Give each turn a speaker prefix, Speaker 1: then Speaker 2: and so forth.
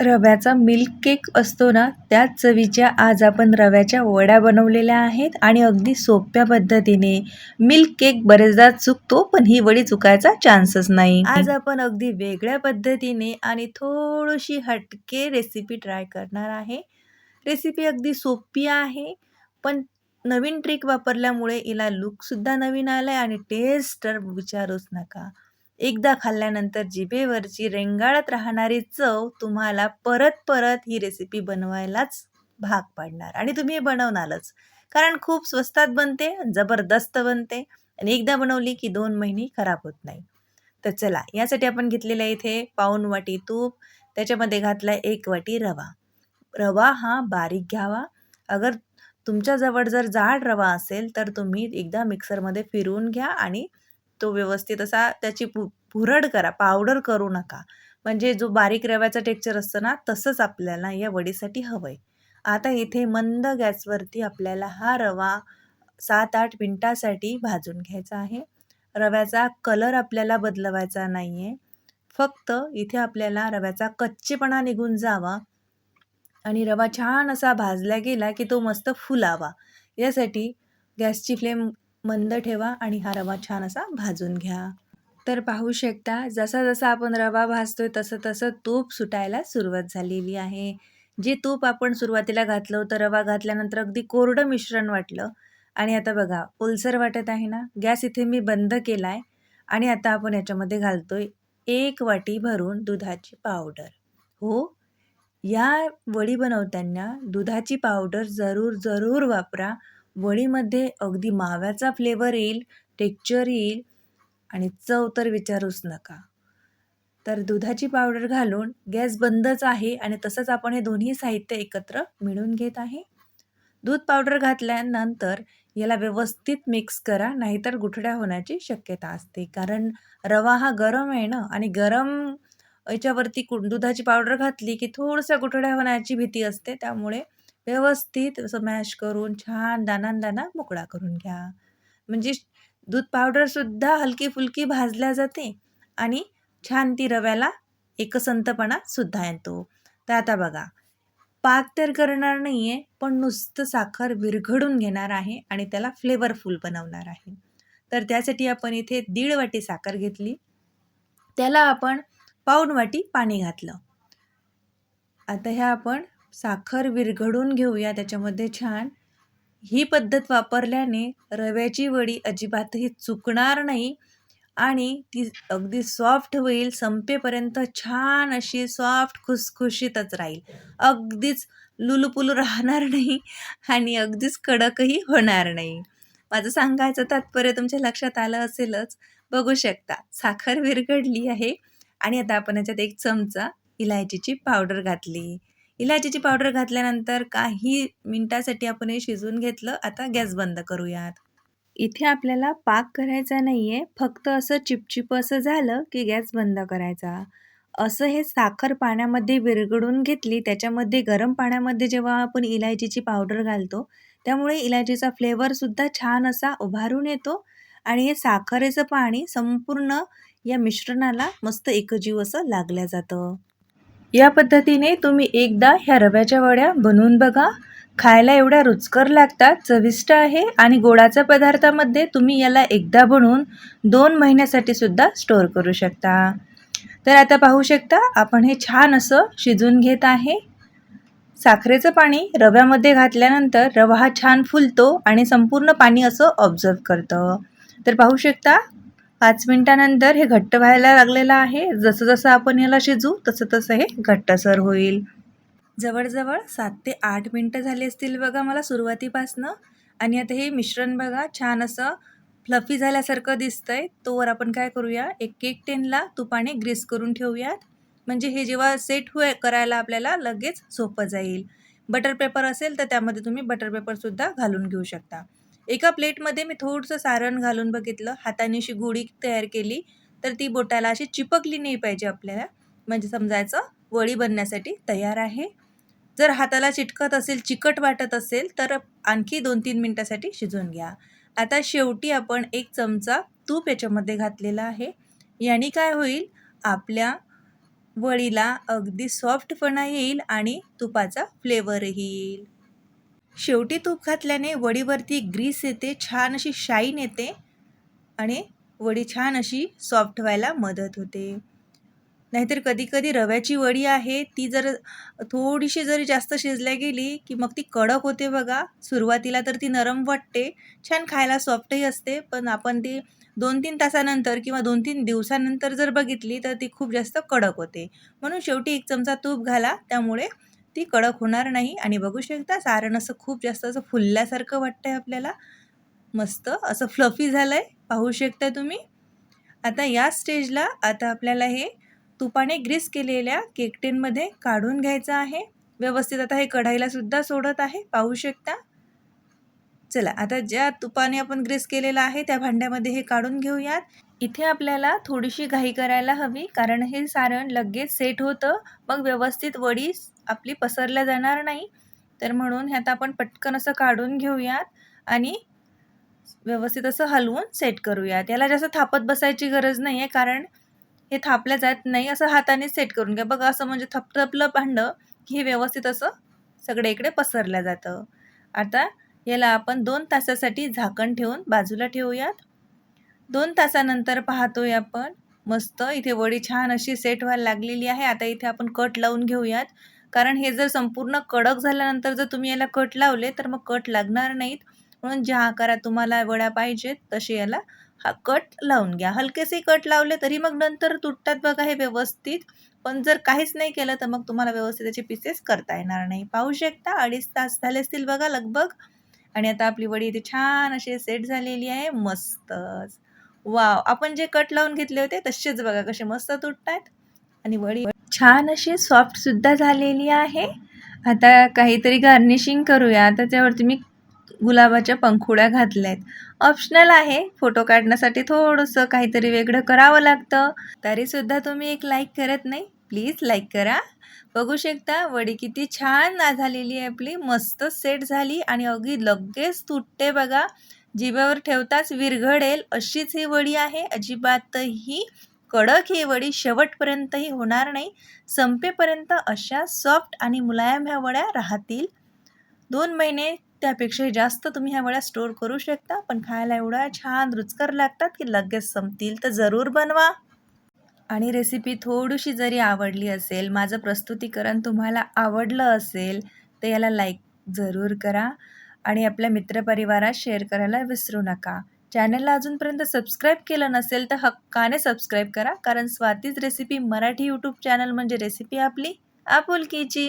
Speaker 1: रव्याचा milk cake असतो ना त्याच चवीच्या आज आपण रव्याच्या वड्या बनवलेल्या आहेत आणि अगदी सोप्या पद्धतीने मिल्क केक बरेचदा चुकतो पण ही वडी चुकायचा चान्सच नाही. आज आपण अगदी वेगळ्या पद्धतीने आणि थोडीशी हटके रेसिपी ट्राय करणार आहे. रेसिपी अगदी सोपी आहे पण नवीन ट्रिक वापरल्यामुळे हिला लुकसुद्धा नवीन आला आहे आणि टेस्ट तर विचारूच नका. एकदा खाल्ल्यानंतर जिभेवरची रेंगाळत राहणारी चव तुम्हाला परत परत ही रेसिपी बनवायलाच भाग पाडणार आणि तुम्ही हे बनवणारच. कारण खूप स्वस्तात बनते जबरदस्त बनते आणि एकदा बनवली की दोन महिने खराब होत नाही. तर चला यासाठी आपण घेतलेलं आहे इथे पाऊन वाटी तूप त्याच्यामध्ये घातला एक वाटी रवा. रवा हा बारीक घ्यावा. अगर तुमच्याजवळ जर जाड रवा असेल तर तुम्ही एकदा मिक्सरमध्ये फिरवून घ्या आणि तो व्यवस्थित असा त्याची पु भुरड करा पावडर करू नका. म्हणजे जो बारीक रव्याचा टेक्चर असतं ना तसंच आपल्याला या वडीसाठी हवं आहे आता इथे मंद गॅसवरती आपल्याला हा रवा सात आठ मिनटासाठी भाजून घ्यायचा आहे. रव्याचा कलर आपल्याला बदलवायचा नाही आहे फक्त इथे आपल्याला रव्याचा कच्चेपणा निघून जावा आणि रवा छान असा भाजला गेला की तो मस्त फुलावा. यासाठी गॅसची फ्लेम मंद ठेवा आणि हा रवा छान असा भाजून घ्या. तर पाहू शकता जसा जसा आपण रवा भाजतोय तसं तसं तूप सुटायला सुरुवात झालेली आहे. जे तूप आपण सुरुवातीला घातलं होतं रवा घातल्यानंतर अगदी कोरडं मिश्रण वाटलं. आणि आता बघा ओलसर वाटत आहे ना? गॅस इथे मी बंद केला आहे आणि आता आपण याच्यामध्ये घालतोय एक वाटी भरून दुधाची पावडर. हो? या वडी बनवताना दुधाची पावडर जरूर जरूर वापरा. वडीमध्ये अगदी माव्याचा फ्लेवर येईल टेक्चर येईल आणि चव तर विचारूच नका. तर दुधाची पावडर घालून गॅस बंदच आहे आणि तसंच आपण हे दोन्ही साहित्य एकत्र मिळून घेत आहे. दूध पावडर घातल्यानंतर याला व्यवस्थित मिक्स करा नाहीतर गुठड्या होण्याची शक्यता असते. कारण रवा हा गरम आहे ना आणि गरम याच्यावरती दुधाची पावडर घातली की थोडंसं गुठड्या होण्याची भीती असते त्यामुळे व्यवस्थित असं मॅश करून छान दानान दाना मोकळा करून घ्या. म्हणजे दूध पावडरसुद्धा हलकी फुलकी भाजल्या जाते आणि छान ती रव्याला एकसंतपणा सुद्धा येतो. तर आता बघा पाक तर करणार नाही आहे पण नुसतं साखर विरघडून घेणार आहे आणि त्याला फ्लेवरफुल बनवणार आहे. तर त्यासाठी आपण इथे दीड वाटी साखर घेतली. त्याला आपण पाऊण वाटी पाणी घातलं. आता ह्या आपण साखर विरघडून घेऊया त्याच्यामध्ये छान. ही पद्धत वापरल्याने रव्याची वडी अजिबातही चुकणार नाही आणि ती अगदी सॉफ्ट होईल संपेपर्यंत छान अशी सॉफ्ट खुसखुशीतच राहील. अगदीच लुलुपुलू राहणार नाही आणि अगदीच कडकही होणार नाही. माझं सांगायचं तात्पर्य तुमच्या लक्षात आलं असेलच. बघू शकता साखर विरघडली आहे आणि आता आपण याच्यात एक चमचा इलायचीची पावडर घातली. इलायचीची पावडर घातल्यानंतर काही मिनटासाठी आपण हे शिजवून घेतलं. आता गॅस बंद करूयात. इथे आपल्याला पाक करायचा नाही आहे फक्त असं चिपचिप असं झालं की गॅस बंद करायचा. असं हे साखर पाण्यामध्ये विरघडून घेतली. त्याच्यामध्ये गरम पाण्यामध्ये जेव्हा आपण इलायचीची पावडर घालतो त्यामुळे इलायचीचा फ्लेवरसुद्धा छान असा उभारून येतो आणि हे साखरेचं पाणी संपूर्ण या मिश्रणाला मस्त एकजीव असं लागलं जातं. या पद्धतीने तुम्ही एकदा ह्या रव्याच्या वड्या बनवून बघा. खायला एवढ्या रुचकर लागतात चविष्ट आहे आणि गोडाच्या पदार्थामध्ये तुम्ही याला एकदा बनवून दोन महिन्यासाठी सुद्धा स्टोअर करू शकता. तर आता पाहू शकता आपण हे छान असं शिजून घेत आहे. साखरेचं पाणी रव्यामध्ये घातल्यानंतर रवा हा छान फुलतो आणि संपूर्ण पाणी असं ऑब्झर्व करतं. तर पाहू शकता पाच मिनटानंतर हे घट्ट व्हायला लागलेलं आहे. जसं जसं आपण याला शिजू तसं तसं हे घट्टसर होईल. जवळजवळ सात ते आठ मिनटं झाली असतील बघा मला सुरुवातीपासनं. आणि आता हे मिश्रण बघा छान असं फ्लफी झाल्यासारखं दिसतंय. तोवर आपण काय करूया? एक केक टेनला तुपाने ग्रीस करून ठेवूयात. म्हणजे हे जेव्हा सेट होय करायला आपल्याला लगेच सोपं जाईल. बटर पेपर असेल तर त्यामध्ये तुम्ही बटर पेपरसुद्धा घालून घेऊ शकता. एका प्लेटमध्ये मी थोडंसं सारण घालून बघितलं. हाताने अशी गुढी तयार केली. तर ती बोटाला अशी चिपकली नाही पाहिजे आपल्याला. म्हणजे समजायचं वळी बनण्यासाठी तयार आहे. जर हाताला चिटकत असेल चिकट वाटत असेल तर आणखी दोन तीन मिनटासाठी शिजवून घ्या. आता शेवटी आपण एक चमचा तूप याच्यामध्ये घातलेला आहे. याने काय होईल? आपल्या वळीला अगदी सॉफ्टपणा येईल आणि तुपाचा फ्लेवरही येईल. शेवटी तूप घातल्याने वडीवरती ग्रीस येते छान अशी शाईन येते आणि वडी छान अशी सॉफ्ट व्हायला मदत होते. नाहीतर कधीकधी रव्याची वडी आहे ती जर थोडीशी जरी जास्त शिजल्या गेली की मग ती कडक होते बघा. सुरुवातीला तर ती नरम वाटते छान खायला सॉफ्टही असते पण आपण ती दोन तीन तासानंतर किंवा दोन तीन दिवसानंतर जर बघितली तर ती खूप जास्त कडक होते. म्हणून शेवटी एक चमचा तूप घाला त्यामुळे ती कडक होणार नाही आणि बघू शकता सारण असं खूप जास्त असं फुलल्यासारखं वाटतंय आपल्याला. मस्त असं फ्लफी झालं आहे पाहू शकता तुम्ही. आता या स्टेजला आता आपल्याला हे तुपाने ग्रीस केलेल्या केकटेनमध्ये काढून घ्यायचं आहे. व्यवस्थित आता हे कढाईला सुद्धा सोडत आहे पाहू शकता. चला आता ज्या तुपाने आपण ग्रीस केलेलं आहे त्या भांड्यामध्ये हे काढून घेऊयात. इथे आपल्याला थोडीशी घाई करायला हवी कारण हे सारण लगेच सेट होतं मग व्यवस्थित वडी आपली पसरल्या जाणार नाही. तर म्हणून ह्यात आपण पटकन असं काढून घेऊयात आणि व्यवस्थित असं हलवून सेट करूयात. याला जास्त थापत बसायची गरज नाही आहे कारण हे थापल्या जात नाही असं हाताने सेट करून घ्या. बघा असं म्हणजे थपथपलं भांडं की हे व्यवस्थित असं सगळे इकडे पसरलं जातं. आता याला आपण दोन तासासाठी झाकण ठेवून बाजूला ठेवूयात. दोन तासानंतर पाहतोय आपण. मस्त इथे वडी छान अशी सेट व्हायला लागलेली आहे. आता इथे आपण कट लावून घेऊयात. कारण हे जर संपूर्ण कडक झाल्यानंतर जर तुम्ही याला कट लावले तर मग कट लागणार नाहीत. म्हणून ज्या आकारात तुम्हाला वड्या पाहिजेत तसे याला हा कट लावून घ्या. हलकेसे कट लावले तरी मग नंतर तुटतात बघा हे व्यवस्थित. पण जर काहीच नाही केलं तर मग तुम्हाला व्यवस्थित त्याचे पीसेस करता येणार नाही. पाहू शकता अडीच तास झाले असतील बघा लगभग. आणि आता आपली वडी इथे छान अशी सेट झालेली आहे. मस्तच. वाव. आपण जे कट लावून घेतले होते तसेच बघा कसे मस्त तुटतात आणि वडी छान अशी सॉफ्ट सुद्धा झालेली आहे. आता काहीतरी गार्निशिंग करूया. आता त्यावरती मी गुलाबाच्या पंखुड्या घातल्या आहेत ऑप्शनल आहे. फोटो काढण्यासाठी थोडंसं काहीतरी वेगळं करावं लागतं. तरीसुद्धा तुम्ही एक लाईक करत नाही. प्लीज लाईक करा. बघू शकता वडी किती छान झालेली आहे आपली. मस्त सेट झाली आणि अगदी लगेच तुटते बघा. जिभेवर ठेवताच विरघडेल अशीच ही वडी आहे. अजिबातही कडक ही वडी शेवटपर्यंतही होणार नाही. संपेपर्यंत अशा सॉफ्ट आणि मुलायम ह्या वड्या राहतील. दोन महिने त्यापेक्षाही जास्त तुम्ही ह्या वड्या स्टोअर करू शकता पण खायला एवढ्या छान रुचकर लागतात की लगेच संपतील तर जरूर बनवा. आणि रेसिपी थोडीशी जरी आवडली असेल माझं प्रस्तुतीकरण तुम्हाला आवडलं असेल तर याला लाईक जरूर करा. आणि आपल्या मित्रपरिवारात शेअर करायला विसरू नका. चॅनलला अजूनपर्यंत सबस्क्राईब केलं नसेल तर हक्काने सबस्क्राईब करा कारण स्वातीच रेसिपी मराठी यूट्यूब चॅनल म्हणजे रेसिपी आपली आपुलकीची.